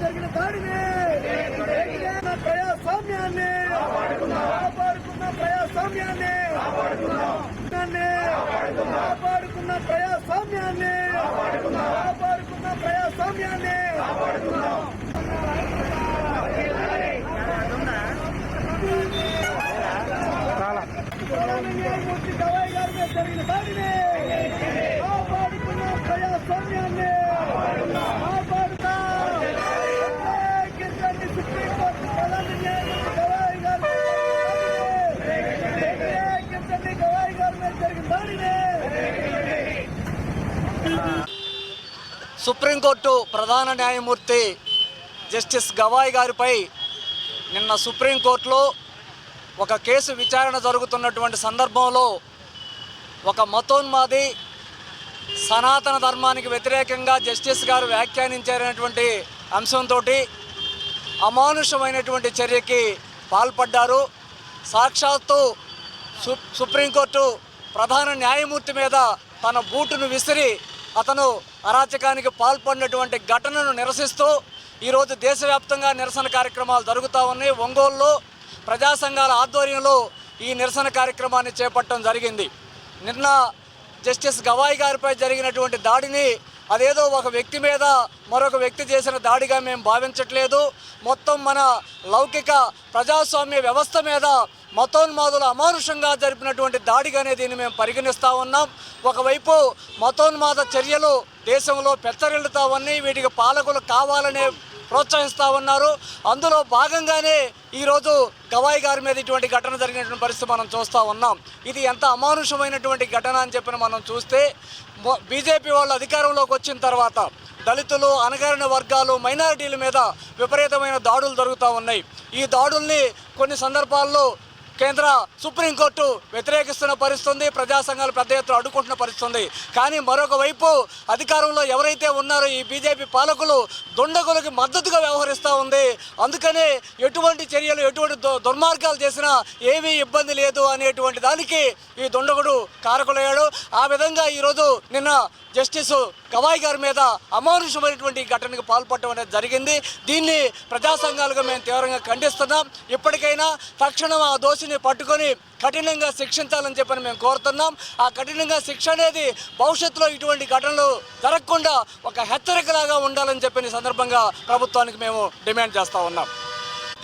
జరిగిన దాడిని ప్రజాస్వామ్యాన్ని కాపాడుకున్న ప్రజాస్వామ్యాన్ని కాపాడుకున్న ప్రజాస్వామ్యాన్ని కాపాడుకున్న ప్రజాస్వామ్యాన్ని న్యాయమూర్తి గవాయి గారిపై జరిగిన దాడిని సుప్రీంకోర్టు ప్రధాన న్యాయమూర్తి జస్టిస్ గవాయ్ గారిపై నిన్న సుప్రీంకోర్టులో ఒక కేసు విచారణ జరుగుతున్నటువంటి సందర్భంలో ఒక మతోన్మాది సనాతన ధర్మానికి వ్యతిరేకంగా జస్టిస్ గారు వ్యాఖ్యానించారనేటువంటి అంశంతో అమానుషమైనటువంటి చర్యకి పాల్పడ్డారు. సాక్షాత్తు సు సుప్రీంకోర్టు ప్రధాన న్యాయమూర్తి మీద తన బూటును విసిరి అతను అరాచకానికి పాల్పడినటువంటి ఘటనను నిరసిస్తూ ఈరోజు దేశవ్యాప్తంగా నిరసన కార్యక్రమాలు జరుగుతూ ఉన్నాయి. ఒంగోలులో ప్రజా సంఘాల ఆధ్వర్యంలో ఈ నిరసన కార్యక్రమాన్ని చేపట్టడం జరిగింది. నిన్న జస్టిస్ గవాయి గారిపై జరిగినటువంటి దాడిని అదేదో ఒక వ్యక్తి మీద మరొక వ్యక్తి చేసిన దాడిగా మేము భావించట్లేదు. మొత్తం మన లౌకిక ప్రజాస్వామ్య వ్యవస్థ మీద మతోన్మాదులు అమానుషంగా జరిపినటువంటి దాడిగానే దీన్ని మేము పరిగణిస్తూ ఉన్నాం. ఒకవైపు మతోన్మాద చర్యలు దేశంలో పెత్తరిల్లుతా ఉన్నాయి వీటికి పాలకులు కావాలనే ప్రోత్సహిస్తూ ఉన్నారు. అందులో భాగంగానే ఈరోజు గవాయి గారి మీద ఇటువంటి ఘటన జరిగినటువంటి పరిస్థితి మనం చూస్తూ ఉన్నాం. ఇది ఎంత అమానుషమైనటువంటి ఘటన అని చెప్పిన మనం చూస్తే బీజేపీ వాళ్ళు అధికారంలోకి వచ్చిన తర్వాత దళితులు అనగారిన వర్గాలు మైనారిటీల మీద విపరీతమైన దాడులు జరుగుతూ ఉన్నాయి. ఈ దాడుల్ని కొన్ని సందర్భాల్లో కేంద్ర సుప్రీంకోర్టు వ్యతిరేకిస్తున్న పరిస్థితుంది ప్రజా సంఘాలు పెద్ద ఎత్తున అడ్డుకుంటున్న పరిస్థితుంది. కానీ మరొక వైపు అధికారంలో ఎవరైతే ఉన్నారో ఈ బీజేపీ పాలకులు దుండగులకి మద్దతుగా వ్యవహరిస్తూ ఉంది. అందుకనే ఎటువంటి చర్యలు ఎటువంటి దుర్మార్గాలు చేసినా ఏమీ ఇబ్బంది లేదు అనేటువంటి దానికి ఈ దుండగుడు కారకులయ్యాడు. ఆ విధంగా ఈరోజు నిన్న జస్టిస్ గవాయ్ గారి మీద అమానుషమైనటువంటి ఘటనకు పాల్పడటం అనేది జరిగింది. దీన్ని ప్రజా సంఘాలుగా మేము తీవ్రంగా ఖండిస్తున్నాం. ఇప్పటికైనా తక్షణం ఆ దోషిని పట్టుకొని కఠినంగా శిక్షించాలని చెప్పని మేము కోరుతున్నాం. ఆ కఠినంగా శిక్ష అనేది భవిష్యత్తులో ఇటువంటి ఘటనలు జరగకుండా ఒక హెచ్చరికలాగా ఉండాలని చెప్పిన సందర్భంగా ప్రభుత్వానికి మేము డిమాండ్ చేస్తూ ఉన్నాం.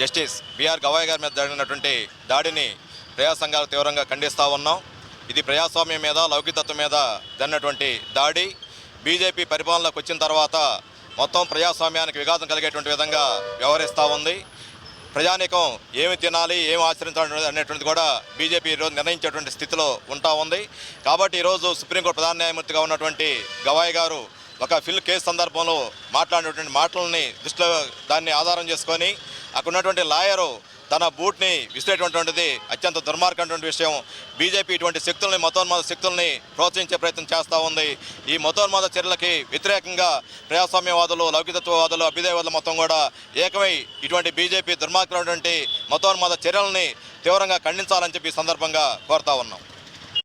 జస్టిస్ బిఆర్ గవాయ్ గారి మీద జరిగినటువంటి దాడిని ప్రజా సంఘాలు తీవ్రంగా ఖండిస్తూ ఉన్నాం. ఇది ప్రజాస్వామ్యం మీద లౌకికతత్వం మీద జరిగినటువంటి దాడి. బీజేపీ పరిపాలనలోకి వచ్చిన తర్వాత మొత్తం ప్రజాస్వామ్యానికి విఘాతం కలిగేటువంటి విధంగా వ్యవహరిస్తూ ఉంది. ప్రజానీకం ఏమి తినాలి ఏమి ఆచరించాలి అనేటువంటిది కూడా బీజేపీ ఈరోజు నిర్ణయించేటువంటి స్థితిలో ఉంటా ఉంది. కాబట్టి ఈరోజు సుప్రీంకోర్టు ప్రధాన న్యాయమూర్తిగా ఉన్నటువంటి గవాయ్ గారు ఒక ఫిల్ కేసు సందర్భంలో మాట్లాడినటువంటి మాటలని దృష్టిలో దాన్ని ఆధారం చేసుకొని అక్కడ ఉన్నటువంటి లాయరు తన బూట్ని విసిరేటువంటిది అత్యంత దుర్మార్గమైనటువంటి విషయం. బీజేపీ ఇటువంటి శక్తుల్ని మతోన్మాద శక్తుల్ని ప్రోత్సహించే ప్రయత్నం చేస్తూ ఉంది. ఈ మతోన్మాద చర్యలకి వ్యతిరేకంగా ప్రజాస్వామ్యవాదులు లౌకికత్వవాదులు అభ్యుదయవాదులు మొత్తం కూడా ఏకమై ఇటువంటి బీజేపీ దుర్మార్గమైనటువంటి మతోన్మాద చర్యలని తీవ్రంగా ఖండించాలని చెప్పి సందర్భంగా కోరుతా ఉన్నాం.